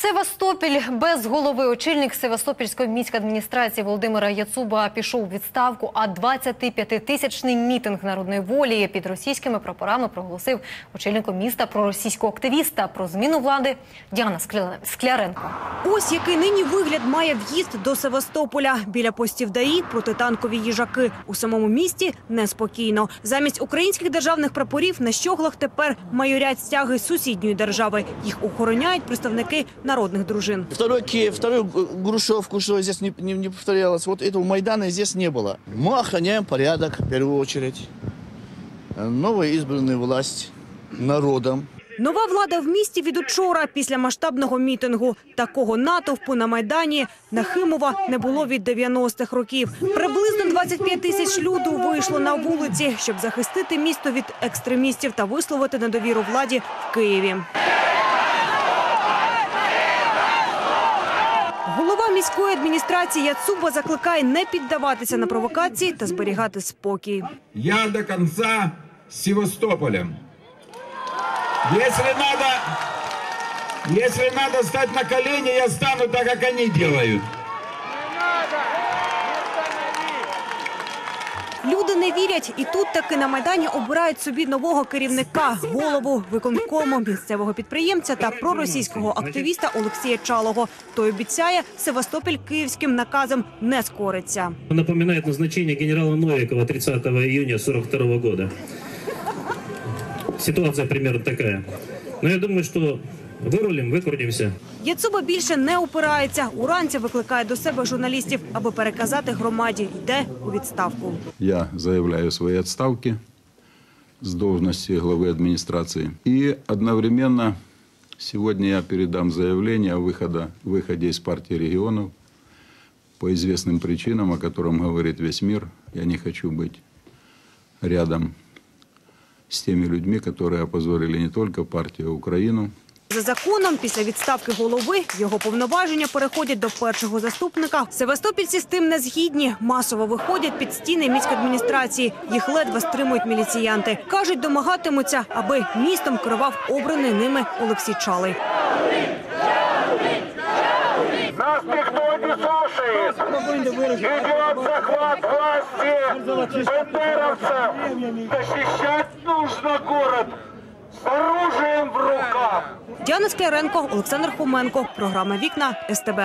Севастополь без голови. Очільник Севастопільської міської адміністрації Володимира Яцуба пішов у відставку, а 25-тисячний мітинг народної волі під російськими прапорами проголосив очільником міста про російського активіста. Про зміну влади Діана Скля- Скляренко. Ось який нині вигляд має в'їзд до Севастополя. Біля постів ДАІ протитанкові їжаки. У самому місті неспокійно. Замість українських державних прапорів на щоглах тепер майорять стяги сусідньої держави. Їх охороняють представники народних дружин. Второй Киев, вторую г- Грушевку, что здесь не, не- не повторялось. Вот этого Майдана здесь не было. Мы охраняем порядок, в первую очередь. Э, Новая избранная власть народом. Нова влада в місті від учора після масштабного мітингу. Такого натовпу на Майдані Нахимова не було від 90-х років. Приблизно 25 тисяч люду вийшло на вулиці, щоб захистити місто від екстремістів та висловити недовіру владі в Києві. Міської адміністрації Яцуба закликає не піддаватися на провокації та зберігати спокій. Я до кінця з Севастополем. Якщо треба, якщо треба стать на коліні, я стану так, як вони делают. Люди не вірять, і тут таки на майдані обирають собі нового керівника, голову виконкому місцевого підприємця та проросійського активіста Олексія Чалого. Той обіцяє, Севастополь київським наказом не скориться. Напоминает назначение генерала Новикова 30 июня 42 года. Ситуация примерно такая. Но я думаю, что вырулим, выкрутимся. Яцуба більше не упирається. Уранці викликає до себе журналістів, аби переказати громаді. Йде у відставку. Я заявляю свои отставки с должности главы администрации. И одновременно сегодня я передам заявление о выхода, выходе из партии регионов по известным причинам, о котором говорит весь мир. Я не хочу быть рядом с теми людьми, которые опозорили не только партию, а Украину. За законом, після відставки голови його повноваження переходять до першого заступника. Севастопільці з тим не згідні. Масово виходять під стіни міськадміністрації. Їх ледве стримують міліціянти. кажуть, домагатимуться, аби містом керував обраний ними Олексій Чалий. Нас никто не слушает. Идет захват власти бандеровцев. Защищать нужно город руках. Діана Скляренко, Олександр Хоменко. Програма Вікна СТБ.